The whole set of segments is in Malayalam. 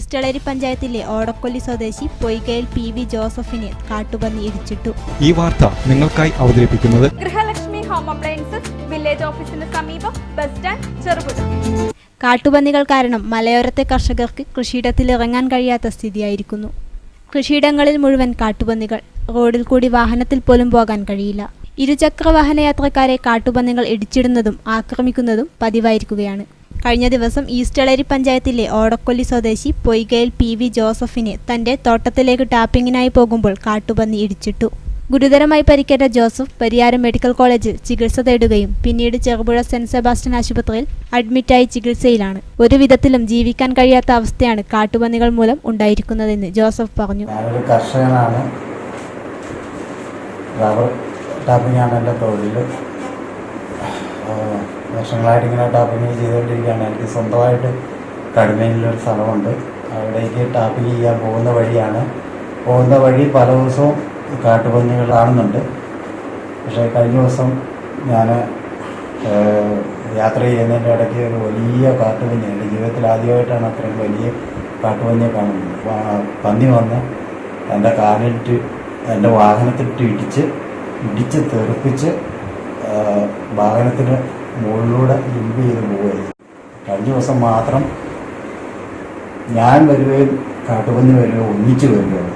ഈസ്റ്റളരി പഞ്ചായത്തിലെ ഓടക്കൊല്ലി സ്വദേശി പൊയ്കയിൽ പി വി ജോസഫിനെ കാട്ടുപന്നി ഇടിച്ചിട്ടു. ഈ വാർത്ത നിങ്ങൾക്കായി അവതരിപ്പിക്കുന്നത് ഗൃഹലക്ഷ്മി ഹോം അപ്ലയൻസസ് വില്ലേജ് ഓഫീസിന് സമീപം ബസ് സ്റ്റാൻഡ് ചെറുപുഴ. കാട്ടുപന്നികൾ കാരണം മലയോരത്തെ കർഷകർക്ക് കൃഷിയിടത്തിൽ ഇറങ്ങാൻ കഴിയാത്ത സ്ഥിതിയായിരിക്കുന്നു. കൃഷിയിടങ്ങളിൽ മുഴുവൻ കാട്ടുപന്നികൾ. റോഡിൽ കൂടി വാഹനത്തിൽ പോലും പോകാൻ കഴിയില്ല. ഇരുചക്ര വാഹന യാത്രക്കാരെ കാട്ടുപന്നികൾ ഇടിച്ചിടുന്നതും ആക്രമിക്കുന്നതും പതിവായിരിക്കുകയാണ്. കഴിഞ്ഞ ദിവസം ഈസ്റ്റളരി പഞ്ചായത്തിലെ ഓടക്കൊല്ലി സ്വദേശി പൊയ്കയിൽ പി വി ജോസഫിനെ തന്റെ തോട്ടത്തിലേക്ക് ടാപ്പിങ്ങിനായി പോകുമ്പോൾ കാട്ടുപന്നി ഇടിച്ചിട്ടു. ഗുരുതരമായി പരിക്കേറ്റ ജോസഫ് പരിയാരം മെഡിക്കൽ കോളേജിൽ ചികിത്സ തേടുകയും പിന്നീട് ചെറുപുഴ സെന്റ് സെബാസ്റ്റ്യൻ ആശുപത്രിയിൽ അഡ്മിറ്റായി ചികിത്സയിലാണ്. ഒരു വിധത്തിലും ജീവിക്കാൻ കഴിയാത്ത അവസ്ഥയാണ് കാട്ടുപന്നികൾ മൂലം ഉണ്ടായിരിക്കുന്നതെന്ന് ജോസഫ് പറഞ്ഞു. ഞാനൊരു കർഷകനാണ്. റബ്ബർ ടാപ്പിങ്ങാണ് എന്റെ തൊഴിൽ വർഷങ്ങളായിട്ട് ഇങ്ങനെ ടാപ്പിങ് ചെയ്തുകൊണ്ടിരിക്കുകയാണ്. എനിക്ക് സ്വന്തമായിട്ട് കടുമേനിലൊരു സ്ഥലമുണ്ട്. അവിടേക്ക് ടാപ്പിങ് ചെയ്യാൻ പോകുന്ന വഴിയാണ്. പോകുന്ന വഴി പല ദിവസവും കാട്ടുപന്നികൾ കാണുന്നുണ്ട്. പക്ഷേ കഴിഞ്ഞ ദിവസം ഞാൻ യാത്ര ചെയ്യുന്നതിന്റെ ഇടയ്ക്ക് ഒരു വലിയ കാട്ടുപന്നി എന്റെ ജീവിതത്തിൽ ആദ്യമായിട്ടാണ് അത്രയും വലിയ കാട്ടുപന്നിയെ കാണുന്നത്. പന്നി വന്ന് എന്റെ കാലിട്ട് എന്റെ വാഹനത്തിട്ട് ഇടിച്ച് ഇടിച്ച് തെറിപ്പിച്ച് വാഹനത്തിന് മുകളിലൂടെ ലിമ്പ് ചെയ്ത് പോവുകയായി കഴിഞ്ഞ ദിവസം മാത്രം ഞാൻ വരികയും കാട്ടുപന്നി വരികയും ഒന്നിച്ച് വരികയാണ്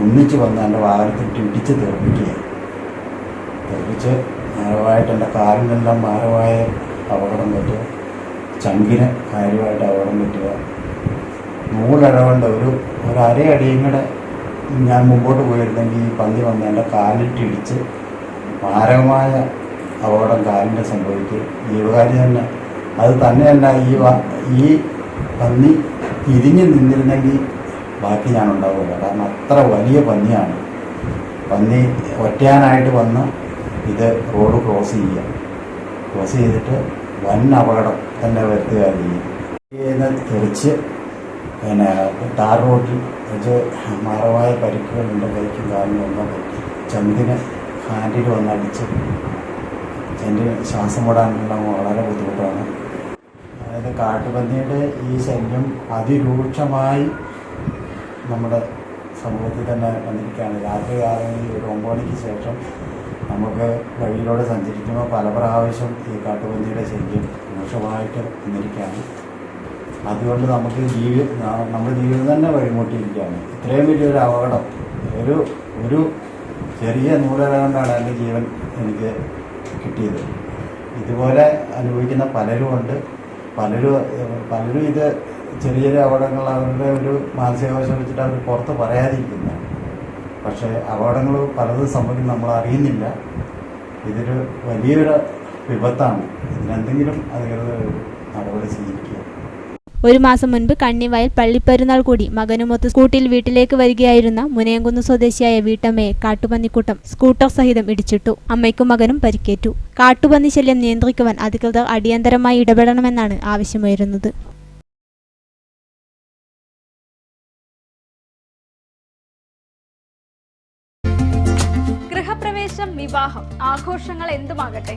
ഒന്നിച്ച് വന്ന് എന്റെ വാഹനത്തിൽ ഇടിച്ച് തെറിപ്പിക്കുകയാണ് തെറിപ്പിച്ച് മാരമായിട്ട് എന്റെ കാലിനെല്ലാം മാരമായ അപകടം പറ്റുക. ചങ്കിന് കാര്യമായിട്ട് അപകടം പറ്റുക. നൂലടവേണ്ട ഒരു ഒരു അരയടിയും കൂടെ ഞാൻ മുമ്പോട്ട് പോയിരുന്നെങ്കിൽ ഈ പന്നി വന്ന് എന്റെ കാലിട്ടിടിച്ച് മാരകമായ അപകടം കാലിന്റെ സംഭവിക്കുക. ജീവകാരി തന്നെ. അത് തന്നെയല്ല ഈ ഈ പന്നി തിരിഞ്ഞ് നിന്നിരുന്നെങ്കിൽ ബാക്കി ഞാൻ ഉണ്ടാവില്ല കാരണം അത്ര വലിയ പന്നിയാണ്. പന്നി ഒറ്റയാനായിട്ട് വന്ന് ഇത് റോഡ് ക്രോസ് ചെയ്യുക. ക്രോസ് ചെയ്തിട്ട് വൻ അപകടം തന്നെ വരുത്തുകയാണ് ചെയ്യും ഇതിനെ തെറിച്ച് പിന്നെ ടാർ റോഡിൽ വെച്ച് മാറവായ പരിക്കുകളുണ്ട് കൈക്കും കാലിനും ഒന്നും പറ്റി. ചങ്കിന് ഹാൻഡിൽ വന്ന് അടിച്ച് എന്റെ ശ്വാസം വിടാനുള്ള വളരെ ബുദ്ധിമുട്ടാണ്. അതായത് കാട്ടുപന്നിയുടെ ഈ ശല്യം അതിരൂക്ഷമായി നമ്മുടെ സമൂഹത്തിൽ തന്നെ വന്നിരിക്കുകയാണ്. രാത്രി കാലങ്ങളിൽ ഒരു ഒമ്പത് മണിക്ക് ശേഷം നമുക്ക് വഴിയിലൂടെ സഞ്ചരിക്കുമ്പോൾ പല പ്രാവശ്യം ഈ കാട്ടുപന്നിയുടെ ശല്യം രൂക്ഷമായിട്ട് വന്നിരിക്കുകയാണ്. അതുകൊണ്ട് നമുക്ക് ജീവി നമ്മുടെ ജീവിതം തന്നെ വഴിമുട്ടിയിരിക്കുകയാണ്. ഇത്രയും വലിയൊരു അപകടം. ഒരു ഒരു ചെറിയ നൂലകൊണ്ടാണ് എന്റെ ജീവൻ എനിക്ക് കിട്ടിയത്. ഇതുപോലെ അനുഭവിക്കുന്ന പലരും ഉണ്ട്. പലരും പലരും ഇത് ചെറിയ ചെറിയ അപകടങ്ങൾ അവരുടെ ഒരു മാനസികാവസ്ഥ വെച്ചിട്ട് അവർ പുറത്ത് പറയാതിരിക്കുന്നതാണ് പക്ഷേ അപകടങ്ങൾ പലതും സംഭവിക്കും നമ്മൾ അറിയുന്നില്ല. ഇതൊരു വലിയൊരു വിപത്താണ്. ഇതിനെന്തെങ്കിലും അധികൃതർ നടപടി സ്വീകരിക്കുക ഒരു മാസം മുൻപ് കണ്ണിവയൽ പള്ളിപ്പെരുന്നാൾ കൂടി മകനുമൊത്ത് സ്കൂട്ടിൽ വീട്ടിലേക്ക് വരികയായിരുന്ന മുനയംകുന്ന് സ്വദേശിയായ വീട്ടമ്മയെ കാട്ടുപന്നിക്കൂട്ടം സ്കൂട്ടർ സഹിതം ഇടിച്ചിട്ടു. അമ്മയ്ക്കും മകനും പരിക്കേറ്റു. കാട്ടുപന്നി ശല്യം നിയന്ത്രിക്കുവാൻ അധികൃതർ അടിയന്തരമായി ഇടപെടണമെന്നാണ് ആവശ്യമുയരുന്നത്. വിവാഹം. ആഘോഷങ്ങൾ എന്തുമാകട്ടെ?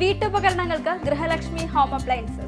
വീട്ടുപകരണങ്ങൾക്ക് ഗൃഹലക്ഷ്മി ഹോം അപ്ലയൻസസ്.